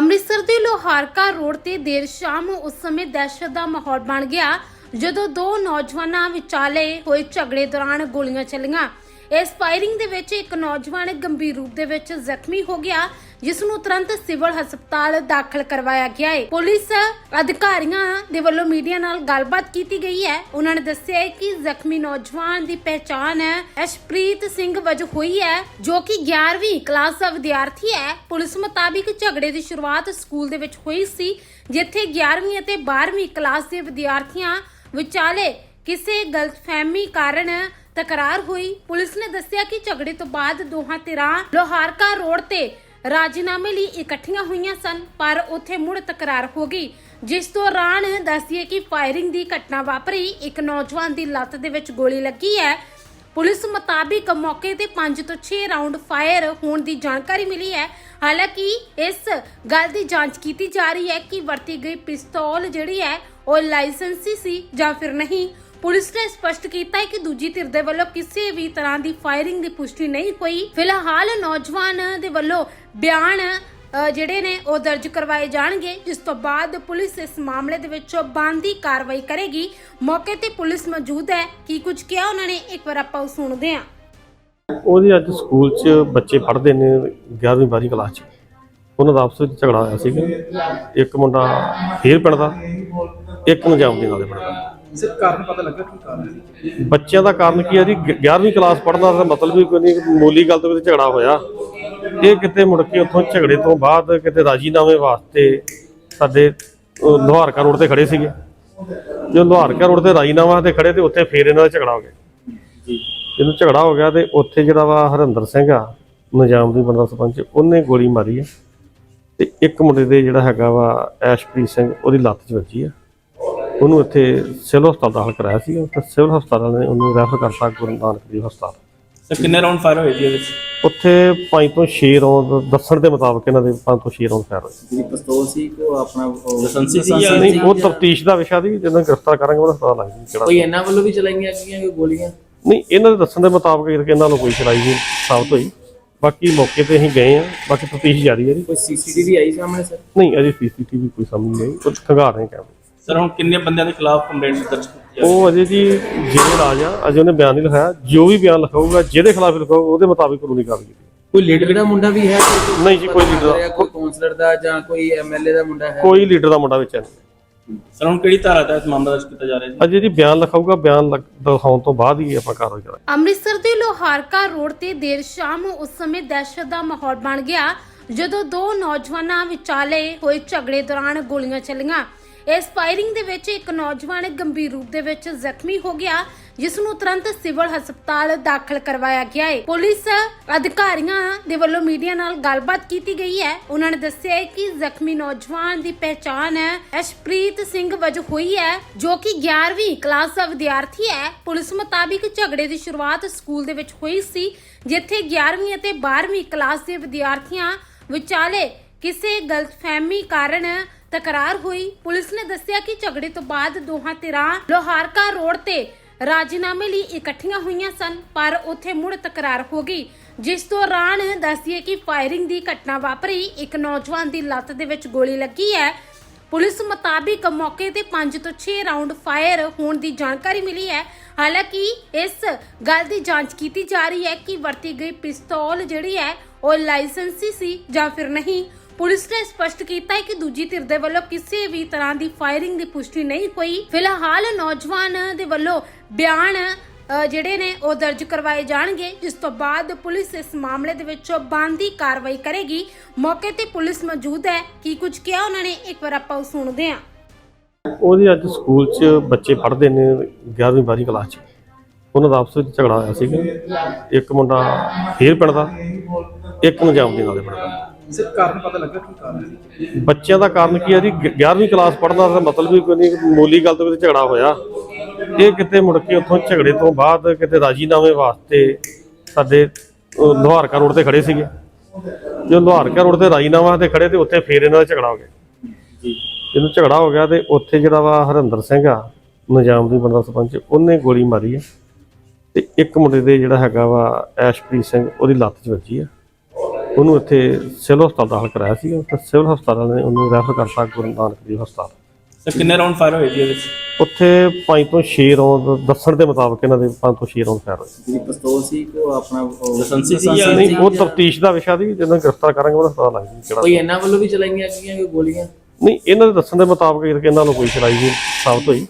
ਅੰਮ੍ਰਿਤਸਰ ਦੇ ਲੋਹਾਰਕਾ ਰੋਡ ਤੇ ਦੇਰ ਸ਼ਾਮ ਉਸ ਸਮੇਂ ਦਹਿਸ਼ਤ ਦਾ ਮਾਹੌਲ ਬਣ ਗਿਆ ਜਦੋਂ ਦੋ ਨੌਜਵਾਨਾਂ ਵਿਚਾਲੇ ਹੋਏ ਝਗੜੇ ਦੌਰਾਨ ਗੋਲੀਆਂ ਚੱਲੀਆਂ। ਇਸ ਫਾਇਰਿੰਗ ਦੇ ਵਿੱਚ ਇੱਕ ਨੌਜਵਾਨ ਗੰਭੀਰ ਰੂਪ ਦੇ ਵਿੱਚ ਜ਼ਖਮੀ ਹੋ ਗਿਆ ਜਿਸ ਨੂੰ ਤੁਰੰਤ ਸਿਵਲ ਹਸਪਤਾਲ ਦਾਖਲ ਕਰਵਾਇਆ ਗਿਆ ਹੈ। ਪੁਲਿਸ ਅਧਿਕਾਰੀਆਂ ਦੇ ਵੱਲੋਂ ਮੀਡੀਆ ਨਾਲ ਗੱਲਬਾਤ ਕੀਤੀ ਗਈ ਹੈ। ਉਹਨਾਂ ਨੇ ਦੱਸਿਆ ਕਿ ਜ਼ਖਮੀ ਨੌਜਵਾਨ ਦੀ ਪਹਿਚਾਣ ਹੈ ਅਸ਼ਪ੍ਰੀਤ ਸਿੰਘ ਵਜੋਂ ਹੋਈ ਹੈ, ਜੋ ਕਿ 11ਵੀਂ ਕਲਾਸ ਦਾ ਵਿਦਿਆਰਥੀ ਹੈ। ਪੁਲਿਸ ਮੁਤਾਬਿਕ ਝਗੜੇ ਦੀ ਸ਼ੁਰੂਆਤ ਸਕੂਲ ਦੇ ਵਿੱਚ ਹੋਈ ਸੀ, ਜਿੱਥੇ 11ਵੀਂ ਅਤੇ 12ਵੀਂ ਕਲਾਸ ਦੇ ਵਿਦਿਆਰਥੀਆਂ ਵਿਚਾਲੇ ਕਿਸੇ ਗਲਤਫਹਿਮੀ ਕਾਰਨ ਤਕਰਾਰ ਹੋਈ। ਪੁਲਿਸ ਨੇ ਦੱਸਿਆ ਕਿ ਝਗੜੇ ਤੋਂ ਬਾਅਦ ਦੋਹਾਂ ਧਿਰਾਂ ਲੋਹਾਰਕਾ ਰੋਡ ਤੇ ਰਾਜੀਨਾਮੇ ਲਈ ਇਕੱਠੀਆਂ ਹੋਈਆਂ ਸਨ, ਪਰ ਉੱਥੇ ਮੁੜ ਤਕਰਾਰ ਹੋ ਗਈ। ਜਿਸ ਦੌਰਾਨ ਦੱਸਿਏ ਕਿ ਫਾਇਰਿੰਗ ਦੀ ਘਟਨਾ ਵਾਪਰੀ। ਇੱਕ ਨੌਜਵਾਨ ਦੀ ਲੱਤ ਦੇ ਵਿੱਚ ਗੋਲੀ ਲੱਗੀ ਹੈ। ਪੁਲਿਸ ਮੁਤਾਬਿਕ ਮੌਕੇ ਤੇ 5 ਤੋਂ 6 ਰਾਉਂਡ ਫਾਇਰ ਹੋਣ ਦੀ ਜਾਣਕਾਰੀ ਮਿਲੀ ਹੈ। ਹਾਲਾਂਕਿ ਇਸ ਗੱਲ ਦੀ ਜਾਂਚ ਕੀਤੀ ਜਾ ਰਹੀ ਹੈ ਕਿ ਵਰਤੀ ਗਈ ਪਿਸਤੌਲ ਜਿਹੜੀ ਹੈ, ਉਹ ਲਾਇਸੈਂਸੀ ਸੀ ਜਾਂ ਫਿਰ ਨਹੀਂ। ਪੁਲਿਸ ਨੇ ਸਪਸ਼ਟ ਕੀਤਾ ਹੈ ਕਿ ਦੂਜੀ ਧਿਰ ਦੇ ਵੱਲੋਂ ਕਿਸੇ ਵੀ ਤਰ੍ਹਾਂ ਦੀ ਫਾਇਰਿੰਗ ਦੀ ਪੁਸ਼ਟੀ ਨਹੀਂ ਹੋਈ। ਫਿਲਹਾਲ ਨੌਜਵਾਨ ਦੇ ਵੱਲੋਂ ਬਿਆਨ ਜਿਹੜੇ ਨੇ ਉਹ ਦਰਜ ਕਰਵਾਏ ਜਾਣਗੇ। ਜਿਸ ਤੋਂ ਬਾਅਦ ਪੁਲਿਸ ਇਸ ਮਾਮਲੇ ਦੇ ਵਿੱਚ ਬੰਦੀ ਕਾਰਵਾਈ ਕਰੇਗੀ। ਮੌਕੇ ਤੇ ਪੁਲਿਸ ਮੌਜੂਦ ਹੈ। ਕੀ ਕੁਝ ਕਿਹਾ ਉਹਨਾਂ ਨੇ, ਇੱਕ ਵਾਰ ਆਪਾਂ ਉਹ ਸੁਣਦੇ ਹਾਂ। ਉਹਦੀ ਅੱਜ ਸਕੂਲ 'ਚ ਬੱਚੇ ਪੜ੍ਹਦੇ ਨੇ 11ਵੀਂ 12ਵੀਂ ਕਲਾਸ 'ਚ। ਉਹਨਾਂ ਦਾ ਆਪਸ ਵਿੱਚ ਝਗੜਾ ਹੋਇਆ ਸੀਗਾ। ਇੱਕ ਮੁੰਡਾ ਫੇਰ ਪਿੰਡ ਦਾ, ਇੱਕ ਨਜਾਮ ਦੇ ਨਾਲੇ ਪੜਦਾ ਸਰ ਕਾਰਨ ਪਤਾ ਲੱਗਾ ਕੀ ਕਾਰਨ ਸੀ? ਬੱਚਿਆਂ ਦਾ ਕਾਰਨ ਕੀ ਹੈ ਜੀ? 11ਵੀਂ ਕਲਾਸ ਪੜ੍ਹਨਾ ਦਾ ਮਤਲਬ ਵੀ ਕੋਈ ਨਹੀਂ ਮੂਲੀ ਗੱਲ ਤੋਂ ਕਿਤੇ ਝਗੜਾ ਹੋਇਆ। ਇਹ ਕਿਤੇ ਮੁੜ ਕੇ ਉੱਥੋਂ ਝਗੜੇ ਤੋਂ ਬਾਅਦ ਕਿਤੇ ਰਾਜੀਨਾਮੇ ਵਾਸਤੇ ਸਾਡੇ ਅਹ, ਲੋਹਾਰਕਾ ਰੋਡ ਤੇ ਖੜੇ ਸੀਗੇ। ਜੋ ਲੋਹਾਰਕਾ ਰੋਡ ਤੇ ਰਾਜੀਨਾਮਾ ਤੇ ਖੜੇ ਤੇ ਉੱਥੇ ਫੇਰ ਇਹਨਾਂ ਦਾ ਝਗੜਾ ਹੋ ਗਿਆ। ਇਹਨੂੰ ਝਗੜਾ ਹੋ ਗਿਆ ਤੇ ਉੱਥੇ ਜਿਹੜਾ ਵਾ ਹਰਿੰਦਰ ਸਿੰਘ ਆ ਨਿਜ਼ਾਮ ਦੀ ਬੰਦਾ ਸਰਪੰਚ ਉਹਨੇ ਗੋਲੀ ਮਾਰੀ ਆ। ਤੇ ਇੱਕ ਮੁੰਡੇ ਦੇ ਜਿਹੜਾ ਹੈਗਾ ਵਾ ਐਸ਼ਪ੍ਰੀਤ ਸਿੰਘ ਉਹਦੀ ਲੱਤ 'ਚ ਵੱਜੀ ਆ। ਉਹਨੂੰ ਇੱਥੇ ਸਿਵਲ ਹਸਪਤਾਲ ਦਾਖਲ ਕਰਾਇਆ ਸੀ। ਤੇ ਸਿਵਲ ਹਸਪਤਾਲ ਨੇ ਉਹਨੂੰ ਰੈਫਰ ਕਰਤਾ ਗੁਰੂ ਨਾਨਕ ਦੇਵ ਹਸਪਤਾਲ। ਸਰ ਕਿੰਨੇ ਰਾਉਂਡ ਫਾਇਰ ਹੋਏ ਜੀ ਇਹਦੇ ਵਿੱਚ? ਉੱਥੇ 5 ਤੋਂ 6 ਰੌਂਦ ਦੱਸਣ ਦੇ ਮੁਤਾਬਕ ਇਹਨਾਂ ਦੇ 5 ਤੋਂ 6 ਰੌਂਦ ਫਾਇਰ ਹੋਏ। ਜਿਹੜੀ ਪਿਸਤੌਲ ਸੀ ਕੋ ਆਪਣਾ ਲਾਇਸੈਂਸੀ ਸੀ ਜਾਂ ਨਹੀਂ? ਉਹ ਤਫਤੀਸ਼ ਦਾ ਵਿਸ਼ਾ ਦੀ ਜਦੋਂ ਗ੍ਰਿਫਤਾਰ ਕਰਾਂਗੇ ਉਹਦਾ ਪਤਾ ਲੱਗ ਜੂ ਕਿਹੜਾ ਕੋਈ ਇਹਨਾਂ ਵੱਲੋਂ ਵੀ ਚਲਾਈਆਂ ਗਈਆਂ ਕੋਈ ਗੋਲੀਆਂ? ਨਹੀਂ ਇਹਨਾਂ ਦੇ ਦੱਸਣ ਦੇ ਮੁਤਾਬਕ ਇਹ ਕਿ ਇਹਨਾਂ ਨੂੰ ਕੋਈ ਚਲਾਈ ਨਹੀਂ ਸਾਬਤ ਹੋਈ। ਬਾਕੀ ਮੌਕੇ ਤੇ ਅਸੀਂ ਗਏ ਆ ਬਾਕੀ ਤਫਤੀਸ਼ ਜਾਰੀ ਹੈ ਜੀ। ਕੋਈ ਸੀਸੀਟੀਵੀ ਆਈ ਸਾਹਮਣੇ ਸਰ? ਨਹੀਂ ਅਜੇ ਸੀਸੀਟੀਵੀ ਕੋਈ ਸਾਹਮਣੇ ਨਹੀਂ ਉਹ ਖੰਗਾ ਰਹੇ ਕੈਮਰੇ। ਸਰ ਹੁਣ ਕਿੰਨੇ ਬੰਦਿਆਂ ਦੇ ਖਿਲਾਫ ਕੰਪਲੇਂਟ ਦਰਜ ਕੀਤੀ ਹੈ ਉਹ ਅਜੇ ਜੀ ਜਿਹੜੇ ਰਾਜ ਆ ਅਜੇ ਉਹਨੇ ਬਿਆਨ ਨਹੀਂ ਲਿਖਾਇਆ। ਜੋ ਵੀ ਬਿਆਨ ਲਿਖਾਊਗਾ ਜਿਹਦੇ ਖਿਲਾਫ ਲਿਖਾਊਗਾ ਉਹਦੇ ਮੁਤਾਬਿਕ ਕਾਨੂੰਨੀ ਕਾਰਵਾਈ ਕੀਤੀ ਕੋਈ ਲੀਡਰ ਦਾ ਮੁੰਡਾ ਵੀ ਹੈ? ਕੋਈ- ਨਹੀਂ ਜੀ, ਕੋਈ leader ਦਾ- ਕੋਈ ਕਾਉਂਸਲਰ ਦਾ ਜਾਂ ਕੋਈ ਐਮਐਲਏ ਦਾ ਮੁੰਡਾ ਹੈ? ਕੋਈ ਲੀਡਰ ਦਾ ਮੁੰਡਾ ਵਿੱਚ ਹੈ। ਨਹੀਂ ਸਰ ਹੁਣ ਕਿਹੜੀ ਧਾਰਾ ਤਹਿਤ ਮਾਮਲਾ ਦਰਜ ਕੀਤਾ ਜਾ ਰਿਹਾ ਜੀ? ਅਜੇ ਜੀ ਬਿਆਨ ਲਿਖਾਊਗਾ ਬਿਆਨ ਲਿਖ- ਦਿਖਾਉਣ ਤੋਂ ਬਾਅਦ ਹੀ ਆਪਾਂ ਕਾਰਵਾਈ ਕਰਾਂਗੇ। ਅੰਮ੍ਰਿਤਸਰ ਦੇ ਲੋਹਾਰਕਾ ਰੋਡ ਤੇ ਦੇਰ ਸ਼ਾਮ ਉਸ ਸਮੇਂ ਦਹਿਸ਼ਤ ਦਾ ਮਾਹੌਲ ਬਣ ਗਿਆ ਜਦੋਂ ਦੋ ਨੌਜਵਾਨਾਂ ਵਿਚਾਲੇ ਹੋਏ ਝਗੜੇ ਦੌਰਾਨ ਗੋਲੀਆਂ ਚੱਲੀਆਂ। ਇਸ ਫਾਇਰਿੰਗ ਦੇ ਵਿੱਚ ਇੱਕ ਨੌਜਵਾਨ ਗੰਭੀਰ ਰੂਪ ਦੇ ਵਿੱਚ ਜ਼ਖਮੀ ਹੋ ਗਿਆ, ਜਿਸ ਨੂੰ ਤੁਰੰਤ ਸਿਵਲ ਹਸਪਤਾਲ ਦਾਖਲ ਕਰਵਾਇਆ ਗਿਆ ਹੈ। ਪੁਲਿਸ ਅਧਿਕਾਰੀਆਂ ਦੇ ਵੱਲੋਂ ਮੀਡੀਆ ਨਾਲ ਗੱਲਬਾਤ ਕੀਤੀ ਗਈ ਹੈ। ਉਹਨਾਂ ਨੇ ਦੱਸਿਆ ਹੈ ਕਿ ਜ਼ਖਮੀ ਨੌਜਵਾਨ ਦੀ ਪਹਿਚਾਣ ਹੈ ਅਸ਼ਪ੍ਰੀਤ ਸਿੰਘ ਵਜੋਂ ਹੋਈ ਹੈ, ਜੋ ਕਿ 11ਵੀਂ ਕਲਾਸ ਦਾ ਵਿਦਿਆਰਥੀ ਹੈ। ਪੁਲਿਸ ਮੁਤਾਬਿਕ ਝਗੜੇ ਦੀ ਸ਼ੁਰੂਆਤ ਸਕੂਲ ਦੇ ਵਿੱਚ ਹੋਈ ਸੀ, ਜਿੱਥੇ 11ਵੀਂ ਅਤੇ 12ਵੀਂ ਕਲਾਸ ਦੇ ਵਿਦਿਆਰਥੀਆਂ ਵਿਚਾਲੇ ਕਿਸੇ ਗਲਤਫਹਿਮੀ ਕਾਰਨ ਤਕਰਾਰ ਹੋਈ। ਪੁਲਿਸ ਨੇ ਦੱਸਿਆ ਕਿ ਝਗੜੇ ਤੋਂ ਬਾਅਦ ਦੋਹਾਂ ਧਿਰਾਂ ਲੋਹਾਰਕਾ ਰੋਡ ਤੇ ਰਾਜੀਨਾਮੇ ਲਈ ਇਕੱਠੀਆਂ ਹੋਈਆਂ ਸਨ, ਪਰ ਉੱਥੇ ਮੁੜ ਤਕਰਾਰ ਹੋ ਗਈ। ਜਿਸ ਦੌਰਾਨ ਦੱਸਿਏ ਕਿ ਫਾਇਰਿੰਗ ਦੀ ਘਟਨਾ ਵਾਪਰੀ। ਇੱਕ ਨੌਜਵਾਨ ਦੀ ਲੱਤ ਦੇ ਵਿੱਚ ਗੋਲੀ ਲੱਗੀ ਹੈ। ਪੁਲਿਸ ਮੁਤਾਬਿਕ ਮੌਕੇ ਤੇ 5 ਤੋਂ 6 ਰਾਉਂਡ ਫਾਇਰ ਹੋਣ ਦੀ ਜਾਣਕਾਰੀ ਮਿਲੀ ਹੈ। ਹਾਲਾਂਕਿ ਇਸ ਗੱਲ ਦੀ ਜਾਂਚ ਕੀਤੀ ਜਾ ਰਹੀ ਹੈ ਕਿ ਵਰਤੀ ਗਈ ਪਿਸਤੌਲ ਜਿਹੜੀ ਹੈ, ਉਹ ਲਾਇਸੈਂਸੀ ਸੀ ਜਾਂ ਫਿਰ ਨਹੀਂ। ਪੁਲਿਸ ਨੇ ਸਪਸ਼ਟ ਕੀਤਾ ਹੈ ਕਿ ਦੂਜੀ ਧਿਰ ਦੇ ਵੱਲੋਂ ਕਿਸੇ ਵੀ ਤਰ੍ਹਾਂ ਦੀ ਫਾਇਰਿੰਗ ਦੀ ਪੁਸ਼ਟੀ ਨਹੀਂ ਹੋਈ। ਫਿਲਹਾਲ ਨੌਜਵਾਨ ਦੇ ਵੱਲੋਂ ਬਿਆਨ ਅ, ਜਿਹੜੇ ਨੇ ਉਹ ਦਰਜ ਕਰਵਾਏ ਜਾਣਗੇ ਜਿਸ ਤੋਂ ਬਾਅਦ ਪੁਲਿਸ ਇਸ ਮਾਮਲੇ ਦੇ ਵਿੱਚ ਬੰਦੀ ਕਾਰਵਾਈ ਕਰੇਗੀ। ਮੌਕੇ ਤੇ ਪੁਲਿਸ ਮੌਜੂਦ ਹੈ। ਕੀ ਕੁਝ ਕਿਹਾ ਉਹਨਾਂ ਨੇ ਇੱਕ ਵਾਰ ਆਪਾਂ ਉਹ ਸੁਣਦੇ ਹਾਂ। ਉਹਦੀ ਅੱਜ ਸਕੂਲ 'ਚ ਬੱਚੇ ਪੜ੍ਹਦੇ ਨੇ 11ਵੀਂ 12ਵੀਂ ਕਲਾਸ 'ਚ। ਉਹਨਾਂ ਦਾ ਆਪਸ ਵਿੱਚ ਝਗੜਾ ਹੋਇਆ ਸੀਗਾ। ਇੱਕ ਮੁੰਡਾ ਫੇਰ ਪਿੰਡ ਦਾ ਇੱਕ ਨਜਾਮ ਦੇ ਨਾਲੇ ਪੜਦਾ ਸਰ ਕਾਰਨ ਪਤਾ ਲੱਗਾ ਕੀ ਕਾਰਨ ਸੀ? ਬੱਚਿਆਂ ਦਾ ਕਾਰਨ ਕੀ ਹੈ ਜੀ? 11ਵੀਂ ਕਲਾਸ ਪੜ੍ਹਨਾ ਦਾ ਮਤਲਬ ਵੀ ਕੋਈ ਨਹੀਂ ਮੂਲੀ ਗੱਲ ਤੋਂ ਕਿਤੇ ਝਗੜਾ ਹੋਇਆ। ਇਹ ਕਿਤੇ ਮੁੜ ਕੇ ਉੱਥੋਂ ਝਗੜੇ ਤੋਂ ਬਾਅਦ ਕਿਤੇ ਰਾਜੀਨਾਮੇ ਵਾਸਤੇ ਸਾਡੇ ਲੋਹਾਰਕਾ ਰੋਡ ਤੇ ਖੜੇ ਸੀਗੇ। ਜੋ ਲੋਹਾਰਕਾ ਰੋਡ ਤੇ ਰਾਜੀਨਾਮਾ ਤੇ ਖੜੇ ਤੇ ਉੱਥੇ ਫੇਰ ਇਹਨਾਂ ਦਾ ਝਗੜਾ ਹੋ ਗਿਆ। ਜਦੋਂ ਝਗੜਾ ਹੋ ਗਿਆ ਤੇ ਉੱਥੇ ਜਿਹੜਾ ਵਾ ਹਰਿੰਦਰ ਸਿੰਘ ਆ ਨਿਜ਼ਾਮ ਦੀ ਬੰਦਾ ਸਰਪੰਚ ਉਹਨੇ ਗੋਲੀ ਮਾਰੀ ਹੈ ਤੇ ਇੱਕ ਮੁੰਡੇ ਦੇ ਜਿਹੜਾ ਹੈਗਾ ਵਾ ਐਸ਼ਪ੍ਰੀਤ ਸਿੰਘ ਉਹਦੀ ਲੱਤ 'ਚ ਵੱਜੀ ਆ। ਉਹਨੂੰ ਇੱਥੇ ਸਿਵਲ ਹਸਪਤਾਲ ਦਾਖਲ ਕਰਾਇਆ ਸੀ ਤੇ ਸਿਵਲ ਹਸਪਤਾਲ ਨੇ ਉਹਨੂੰ ਰੈਫਰ ਕਰਤਾ ਗੁਰੂ ਨਾਨਕ ਦੇਵ ਹਸਪਤਾਲ। ਸਰ ਕਿੰਨੇ ਰਾਉਂਡ ਫਾਇਰ ਹੋਏ ਜੀ ਇਹਦੇ ਵਿੱਚ? ਉੱਥੇ 5 ਤੋਂ 6 ਰੌਂਦ ਦੱਸਣ ਦੇ ਮੁਤਾਬਕ ਇਹਨਾਂ ਦੇ 5 ਤੋਂ 6 ਰੌਂਦ ਫਾਇਰ ਹੋਏ। ਜਿਹੜੀ ਪਿਸਤੌਲ ਸੀ ਉਹ ਆਪਣਾ ਉਹ- ਲਾਇਸੈਂਸੀ ਸੀ ਜਾਂ- ਨਹੀਂ ਉਹ ਤਫਤੀਸ਼ ਦਾ ਵਿਸ਼ਾ ਦੀ ਜਦੋਂ ਗ੍ਰਿਫਤਾਰ ਕਰਾਂਗੇ ਉਹਦਾ ਪਤਾ ਲੱਗ ਜੂ ਕਿਹੜਾ ਕੋਈ ਇਹਨਾਂ ਵੱਲੋਂ ਵੀ ਚਲਾਈਆਂ ਗਈਆਂ ਕੋਈ ਗੋਲੀਆਂ? ਨਹੀਂ ਇਹਨਾਂ ਦੇ ਦੱਸਣ ਦੇ ਮੁਤਾਬਕ ਇਹ ਕਿ ਇਹਨਾਂ ਨੂੰ ਕੋਈ ਚਲਾਈ ਨਹੀਂ ਸਾਬਤ ਹੋਈ।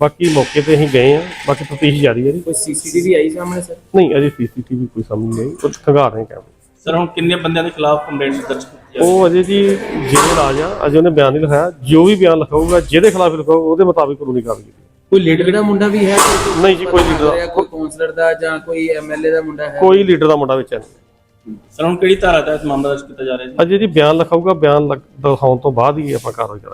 ਬਾਕੀ ਮੌਕੇ ਤੇ ਅਸੀਂ ਗਏ ਆ ਬਾਕੀ ਤਫਤੀਸ਼ ਜਾਰੀ ਹੈ ਜੀ। ਕੋਈ ਸੀਸੀਟੀਵੀ ਆਈ ਸਾਹਮਣੇ ਸਰ? ਨਹੀਂ ਅਜੇ ਸੀਸੀਟੀਵੀ ਕੋਈ ਸਾਹਮਣੇ ਨਹੀਂ ਕੁਝ ਖੰਗਾਰ ਰਹੇ ਕੈਮਰੇ। ਸਰ ਹੁਣ ਕਿੰਨੇ ਬੰਦਿਆਂ ਦੇ ਖਿਲਾਫ ਕੰਪਲੇਂਟ ਦਰਜ ਕੀਤੀ ਜਾ ਉਹ ਅਜੇ ਜੀ ਜਿਹੜੇ ਰਾਜ ਆ ਅਜੇ ਉਹਨੇ ਬਿਆਨ ਨਹੀਂ ਲਿਖਾਇਆ। ਜੋ ਵੀ ਬਿਆਨ ਲਿਖਾਊਗਾ ਜਿਹਦੇ ਖਿਲਾਫ ਲਿਖਾਊਗਾ ਉਹਦੇ ਮੁਤਾਬਿਕ ਕਾਨੂੰਨੀ ਕਾਰਵਾਈ ਕੀਤੀ ਕੋਈ ਲੀਡਰ ਦਾ ਮੁੰਡਾ ਵੀ ਹੈ? ਨਹੀਂ ਜੀ, ਕੋਈ leader- ਰਿਹਾ, ਕੋਈ ਕਾਉਂਸਲਰ ਦਾ ਜਾਂ ਕੋਈ ਐਮਐਲਏ ਦਾ ਮੁੰਡਾ ਹੈ? ਕੋਈ ਲੀਡਰ ਦਾ ਮੁੰਡਾ ਵਿੱਚ ਹੈ ਨਹੀਂ। ਸਰ ਹੁਣ ਕਿਹੜੀ ਧਾਰਾ ਤਹਿਤ ਮਾਮਲਾ ਦਰਜ ਕੀਤਾ ਜਾ ਰਿਹਾ ਜੀ? ਅਜੇ ਜੀ ਬਿਆਨ ਲਿਖਾਊਗਾ ਬਿਆਨ ਦਿਖਾਉਣ ਤੋਂ ਬਾਅਦ ਹੀ ਆਪਾਂ ਕਾਰਵਾਈ ਕਰਾਂਗੇ।